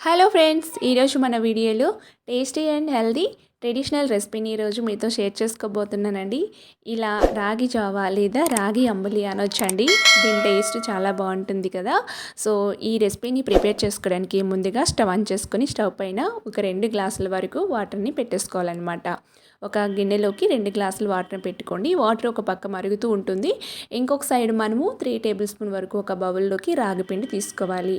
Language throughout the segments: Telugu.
హలో ఫ్రెండ్స్ ఈరోజు మన వీడియోలో టేస్టీ అండ్ హెల్దీ ట్రెడిషనల్ రెసిపీని ఈరోజు మీతో షేర్ చేసుకోబోతున్నానండి. ఇలా రాగి జావా లేదా రాగి అంబలి అనొచ్చండి. దీని టేస్ట్ చాలా బాగుంటుంది కదా. సో ఈ రెసిపీని ప్రిపేర్ చేసుకోవడానికి ముందుగా స్టవ్ ఆన్ చేసుకొని స్టవ్ పైన ఒక రెండు గ్లాసుల వరకు వాటర్ని పెట్టేసుకోవాలన్నమాట. ఒక గిన్నెలోకి రెండు గ్లాసులు వాటర్ పెట్టుకోండి. వాటర్ ఒక పక్క మరుగుతూ ఉంటుంది. ఇంకొక సైడ్ మనము త్రీ టేబుల్ స్పూన్ వరకు ఒక బౌల్లోకి రాగి పిండి తీసుకోవాలి.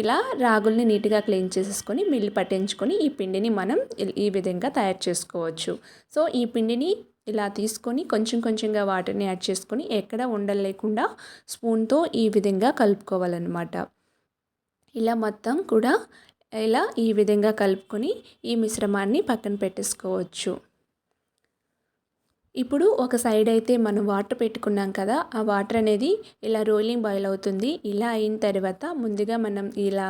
ఇలా రాగుల్ని నీట్గా క్లీన్ చేసేసుకొని మిల్లు పట్టించుకొని ఈ పిండిని మనం ఈ విధంగా తయారు చేసుకోవచ్చు. సో ఈ పిండిని ఇలా తీసుకొని కొంచెం కొంచెంగా వాటర్ని యాడ్ చేసుకొని ఎక్కడ ఉండలేకుండా స్పూన్తో ఈ విధంగా కలుపుకోవాలన్నమాట. ఇలా మొత్తం కూడా ఇలా ఈ విధంగా కలుపుకొని ఈ మిశ్రమాన్ని పక్కన పెట్టేసుకోవచ్చు. ఇప్పుడు ఒక సైడ్ అయితే మనం వాటర్ పెట్టుకున్నాం కదా ఆ వాటర్ అనేది ఇలా రోలింగ్ బాయిల్ అవుతుంది. ఇలా అయిన తర్వాత ముందుగా మనం ఇలా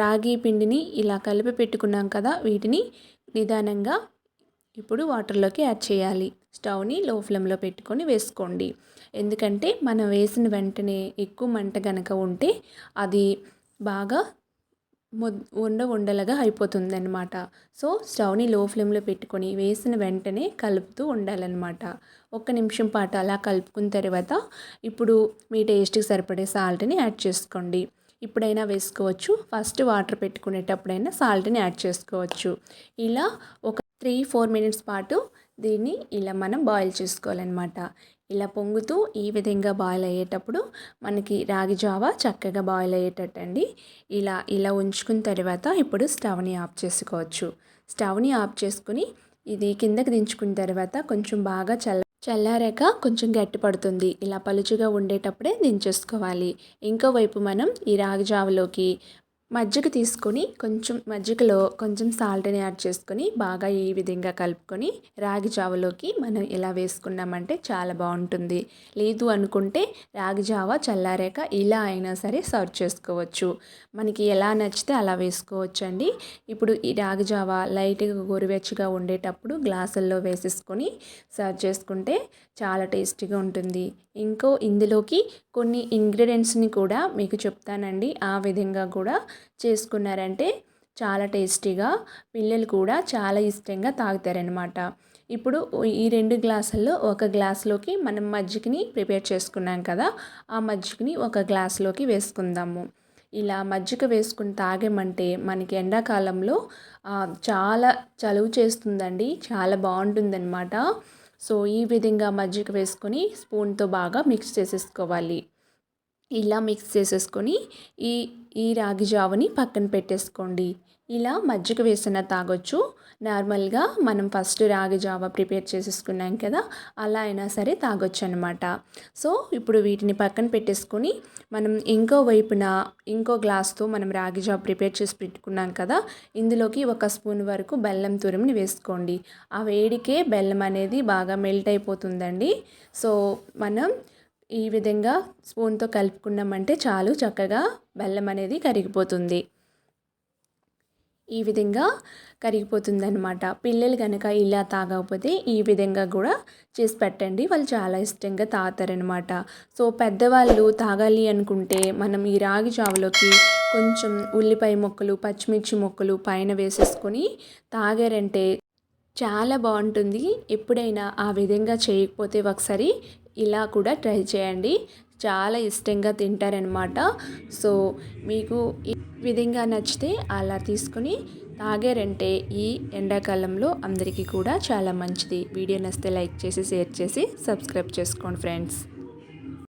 రాగి పిండిని ఇలా కలిపి పెట్టుకున్నాం కదా వీటిని నిదానంగా ఇప్పుడు వాటర్లోకి యాడ్ చేయాలి. స్టవ్ని లో ఫ్లేమ్లో పెట్టుకొని వేసుకోండి. ఎందుకంటే మనం వేసిన వెంటనే ఎక్కువ మంట కనుక ఉంటే అది బాగా ఉండ ఉండలుగా అయిపోతుందన్నమాట. సో స్టవ్ని లో ఫ్లేమ్లో పెట్టుకొని వేసిన వెంటనే కలుపుతూ ఉండాలన్నమాట. ఒక్క నిమిషం పాటు అలా కలుపుకున్న తర్వాత ఇప్పుడు మీ టేస్ట్కి సరిపడే సాల్ట్ని యాడ్ చేసుకోండి. ఇప్పుడైనా వేసుకోవచ్చు. ఫస్ట్ వాటర్ పెట్టుకునేటప్పుడైనా సాల్ట్ని యాడ్ చేసుకోవచ్చు. ఇలా ఒక త్రీ ఫోర్ మినిట్స్ పాటు దీన్ని ఇలా మనం బాయిల్ చేసుకోవాలన్నమాట. ఇలా పొంగుతూ ఈ విధంగా బాయిల్ అయ్యేటప్పుడు మనకి రాగి జావ చక్కగా బాయిల్ అయ్యేటట్టండి. ఇలా ఇలా ఉంచుకున్న తర్వాత ఇప్పుడు స్టవ్ని ఆఫ్ చేసుకోవచ్చు. స్టవ్ని ఆఫ్ చేసుకుని ఇది కిందకి దించుకున్న తర్వాత కొంచెం బాగా చల్ల చల్లారాక కొంచెం గట్టి పడుతుంది ఇలా పలుచుగా ఉండేటప్పుడే దించేసుకోవాలి. ఇంకోవైపు మనం ఈ రాగి జావలోకి మజ్జిగ తీసుకొని కొంచెం మజ్జిగలో కొంచెం సాల్ట్ని యాడ్ చేసుకొని బాగా ఈ విధంగా కలుపుకొని రాగి జావలోకి మనం ఇలా వేసుకున్నామంటే చాలా బాగుంటుంది. లేదు అనుకుంటే రాగి జావ చల్లారాక ఇలా అయినా సరే సర్వ్ చేసుకోవచ్చు. మనకి ఎలా నచ్చితే అలా వేసుకోవచ్చు అండి ఇప్పుడు ఈ రాగి జావ లైట్గా గోరువెచ్చగా ఉండేటప్పుడు గ్లాసుల్లో వేసేసుకొని సర్వ్ చేసుకుంటే చాలా టేస్టీగా ఉంటుంది. ఇంకో ఇందులోకి కొన్ని ఇంగ్రీడియంట్స్ని కూడా మీకు చెప్తానండి. ఆ విధంగా కూడా చేసుకున్నారంటే చాలా టేస్టీగా పిల్లలు కూడా చాలా ఇష్టంగా తాగుతారనమాట ఇప్పుడు ఈ రెండు గ్లాసుల్లో ఒక గ్లాస్లోకి మనం మజ్జిగని ప్రిపేర్ చేసుకున్నాం కదా ఆ మజ్జిగని ఒక గ్లాస్లోకి వేసుకుందాము. ఇలా మజ్జిగ వేసుకుని తాగామంటే మనకి ఎండాకాలంలో చాలా చలువు చేస్తుందండి చాలా బాగుంటుందన్నమాట. సో ఈ విధంగా మజ్జిగ వేసుకొని స్పూన్తో బాగా మిక్స్ చేసేసుకోవాలి. ఇలా మిక్స్ చేసేసుకొని ఈ ఈ రాగి జావని పక్కన పెట్టేసుకోండి. ఇలా మజ్జిగ వేసిన తాగొచ్చు. నార్మల్గా మనం ఫస్ట్ రాగి జావ ప్రిపేర్ చేసేసుకున్నాం కదా అలా అయినా సరే తాగొచ్చు అనమాట సో ఇప్పుడు వీటిని పక్కన పెట్టేసుకొని మనం ఇంకో వైపున ఇంకో గ్లాస్తో మనం రాగి జావ ప్రిపేర్ చేసి పెట్టుకున్నాం కదా ఇందులోకి ఒక స్పూన్ వరకు బెల్లం తురుముని వేసుకోండి. ఆ వేడికే బెల్లం అనేది బాగా మెల్ట్ అయిపోతుందండి. సో మనం ఈ విధంగా స్పూన్తో కలుపుకున్నామంటే చాలు చక్కగా బెల్లం అనేది కరిగిపోతుంది. ఈ విధంగా కరిగిపోతుందనమాట పిల్లలు కనుక ఇలా తాగకపోతే ఈ విధంగా కూడా చేసి పెట్టండి. వాళ్ళు చాలా ఇష్టంగా తాగుతారనమాట సో పెద్దవాళ్ళు తాగాలి అనుకుంటే మనం ఈ రాగి చావులోకి కొంచెం ఉల్లిపాయ మొక్కలు పచ్చిమిర్చి మొక్కలు పైన వేసేసుకొని తాగారంటే చాలా బాగుంటుంది. ఎప్పుడైనా ఆ విధంగా చేయకపోతే ఒకసారి ఇలా కూడా ట్రై చేయండి. చాలా ఇష్టంగా తింటారనమాట సో మీకు ఈ విధంగా నచ్చితే అలా తీసుకొని తాగారంటే ఈ ఎండాకాలంలో అందరికీ కూడా చాలా మంచిది. వీడియో నచ్చితే లైక్ చేసి షేర్ చేసి సబ్స్క్రైబ్ చేసుకోండి ఫ్రెండ్స్.